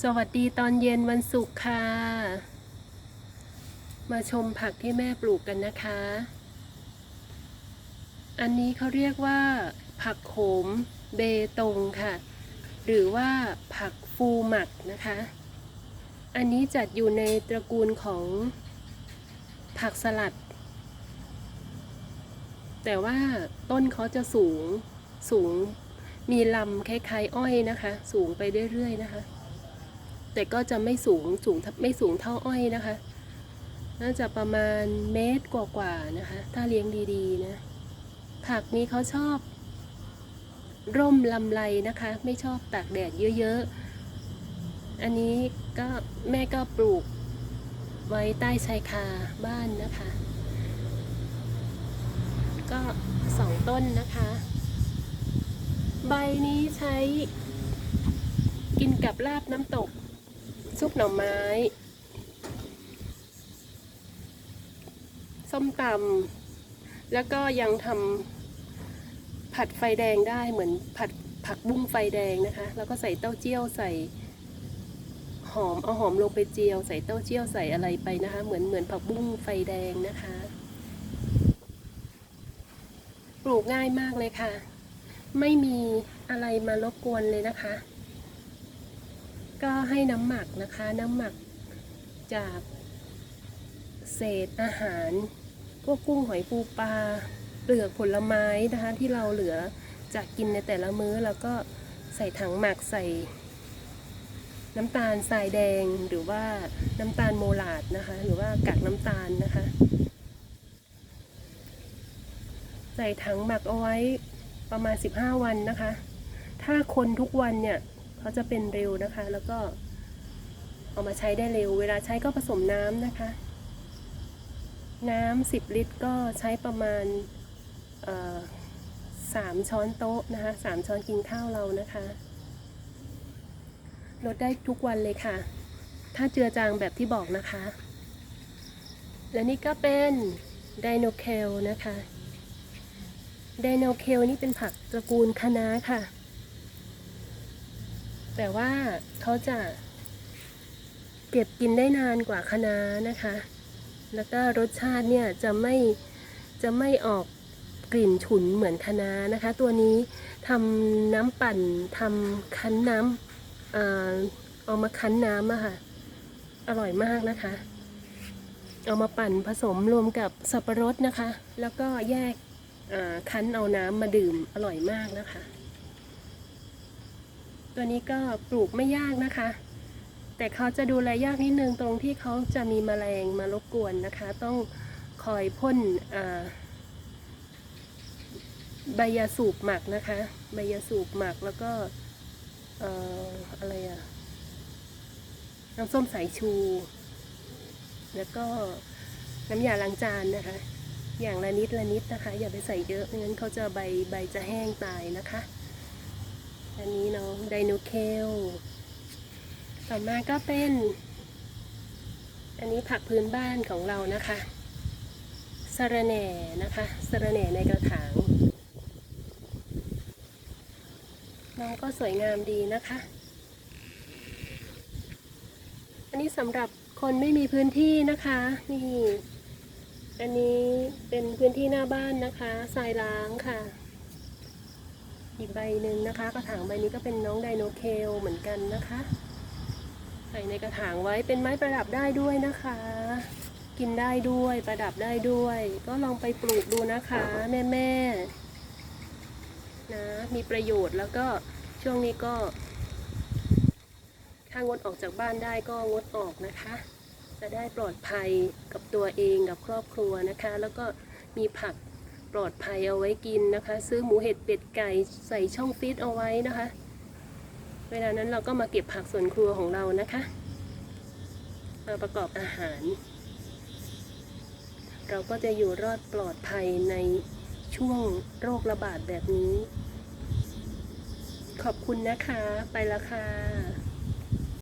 สวัสดีตอนเย็นวันศุกร์ค่ะ มาชมผักที่แม่ปลูกกันนะคะ อันนี้เขาเรียกว่า ผักโขมเบตงค่ะ หรือว่าผักฟูหมักนะคะ อันนี้จัดอยู่ในตระกูลของผักสลัด แต่ว่าต้นเขาจะสูงสูงมีลำคล้ายๆอ้อยนะคะ สูงไปเรื่อยๆนะคะ แต่ก็จะไม่สูงสูงไม่สูงเท่าอ้อยนะคะ น่าจะประมาณเมตรกว่าๆนะคะ ถ้าเลี้ยงดีๆนะ ผักนี้เขาชอบ ร่มลำไรนะคะ ไม่ชอบตากแดดเยอะๆ อันนี้ก็แม่ก็ปลูกไว้ใต้ชายคาบ้านนะคะ ก็สองต้นนะคะ ใบนี้ใช้กินกับลาบน้ำตก ซุปหน่อไม้ ส้มตำแล้วก็ยังทำผัดไฟแดงได้เหมือนผัดผักบุ้งไฟแดงนะคะ แล้วก็ใส่เต้าเจี้ยวใส่หอมเอาหอมลงไปเจียว ใส่เต้าเจี้ยวใส่อะไรไปนะคะ เหมือนเหมือนผักบุ้งไฟแดงนะคะ ปลูกง่ายมากเลยค่ะ ไม่มีอะไรมารบกวนเลยนะคะ ก็ให้น้ำหมักนะคะ น้ำหมักจากเศษอาหารพวกกุ้งหอยปูปลาเปลือกผลไม้นะคะ ที่เราเหลือจากกินในแต่ละมื้อแล้วก็ใส่ถังหมักใส่ น้ำตาลทรายแดงหรือว่าน้ำตาลโมลาดนะคะ หรือว่ากากน้ำตาลนะคะ ใส่ถังหมักเอาไว้ประมาณ 15 วันนะคะ ถ้าคนทุกวันเนี่ย เขาจะเป็นเร็วนะคะ แล้วก็เอามาใช้ได้เร็ว เวลาใช้ก็ผสมน้ำนะคะ น้ำ10 ลิตรก็ใช้ประมาณสามช้อนโต๊ะนะคะสามช้อนกินข้าวเรานะคะลดได้ทุกวันเลยค่ะ ถ้าเจือจางแบบที่บอกนะคะ และนี่ก็เป็นไดโนเคลนะคะ ไดโนเคลนี่เป็นผักตระกูลคะน้าค่ะ แต่ว่าเขาจะ เก็บกินได้นานกว่าคะน้านะคะ แล้วก็รสชาติเนี่ยจะไม่จะไม่ออกกลิ่นฉุนเหมือนคะน้านะคะ ตัวนี้ทำน้ำปั่นทำคั้นน้ำเอามาคั้นน้ำอะค่ะ อร่อยมากนะคะ เอามาปั่นผสมรวมกับสับปะรดนะคะ แล้วก็แยกคั้นเอาน้ำมาดื่มอร่อยมากนะคะ ตัวนี้ก็ปลูกไม่ยากนะคะ แต่เขาจะดูแลยากนิดนึงตรงที่เขาจะมีแมลงมารบกวนนะคะ ต้องคอยพ่นอ่าใบยาสูบหมักนะคะ ใบยาสูบหมักแล้วก็เอ่ออะไรอะน้ำส้มสายชู แล้วก็น้ำยาล้างจานนะคะ อย่างละนิดละนิดนะคะ อย่าไปใส่เยอะไม่งั้นเขาจะใบใบจะแห้งตายนะคะ อันนี้น้องไดโนเคลต่อมาก็เป็น อันนี้ผักพื้นบ้านของเรานะคะสะระแหน่นะคะสะระแหน่ในกระถาง น้องก็สวยงามดีนะคะ อันนี้สำหรับคนไม่มีพื้นที่นะคะนี่อันนี้เป็นพื้นที่หน้าบ้านนะคะทรายล้างค่ะ อีกใบหนึ่งนะคะ กระถางใบนี้ก็เป็นน้องไดโนเคลเหมือนกันนะคะ ใส่ในกระถางไว้เป็นไม้ประดับได้ด้วยนะคะ กินได้ด้วยประดับได้ด้วย ก็ลองไปปลูกดูนะคะแม่แม่ๆนะมีประโยชน์แล้วก็ช่วงนี้ก็ถ้างดออกจากบ้านได้ก็งดออกนะคะ จะได้ปลอดภัยกับตัวเองกับครอบครัวนะคะ แล้วก็มีผัก ปลอดภัยเอาไว้กินนะคะ ซื้อหมูเห็ดเป็ดไก่ใส่ช่องฟิตเอาไว้นะคะ เวลานั้นเราก็มาเก็บผักสวนครัวของเรานะคะมาประกอบอาหาร เราก็จะอยู่รอดปลอดภัยในช่วงโรคระบาดแบบนี้ ขอบคุณนะคะ ไปละค่ะ